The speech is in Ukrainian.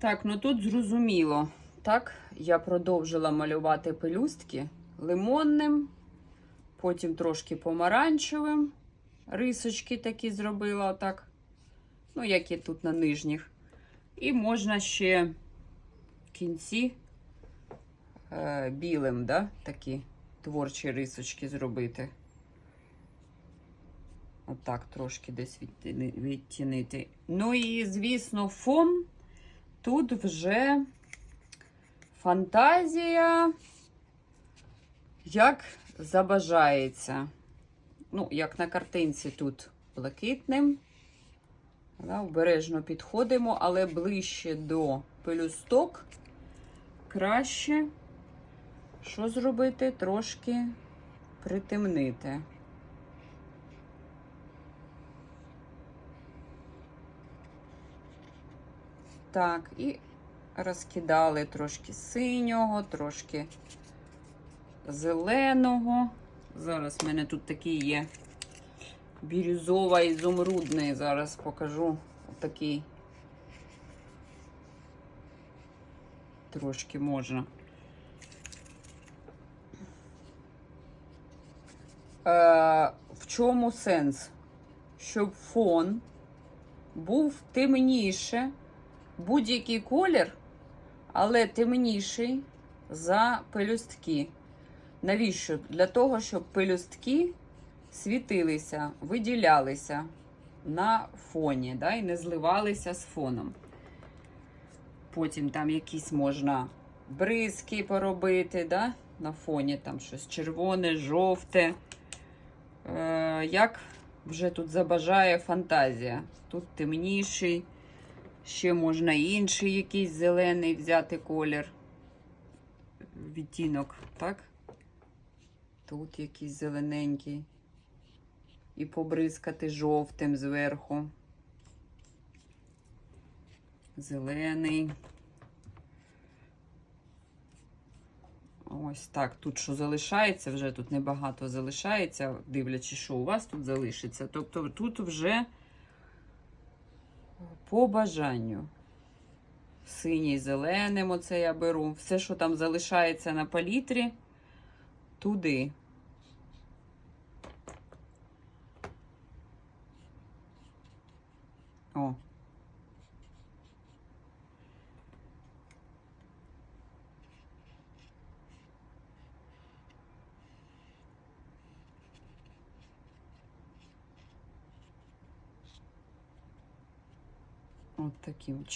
Так, ну тут зрозуміло. Так, я продовжила малювати пелюстки лимонним, потім трошки помаранчевим. Рисочки такі зробила отак. Ну, як і тут на нижніх. І можна ще в кінці е, білим, да, такі творчі рисочки зробити. Отак трошки десь відтінити. Ну і, звісно, фон. Тут вже фантазія, як забажається. Ну, як на картинці тут блакитним. Да, обережно підходимо, але ближче до пелюсток краще. Що зробити? Трошки притемнити. Так, і розкидали трошки синього, трошки зеленого. Зараз в мене тут такий є бірюзова ізумрудний. Зараз покажу такий. Трошки можна. Е, в чому сенс? Щоб фон був темніше, будь-який колір, але темніший за пелюстки. Навіщо? Для того, щоб пелюстки світилися, виділялися на фоні, да, і не зливалися з фоном. Потім там якісь можна бризки поробити, да, на фоні там щось червоне, жовте. Е, як вже тут забажає фантазія. Тут темніший, ще можна інший якийсь зелений взяти колір. Відтінок, так? Тут якийсь зелененький. І побризкати жовтим зверху. Зелений. Ось так. Тут що залишається, вже тут небагато залишається, дивлячись, що у вас тут залишиться. Тобто тут вже по бажанню. Синій, зеленим, оце я беру. Все, що там залишається на палітрі, туди. О. От таким чином.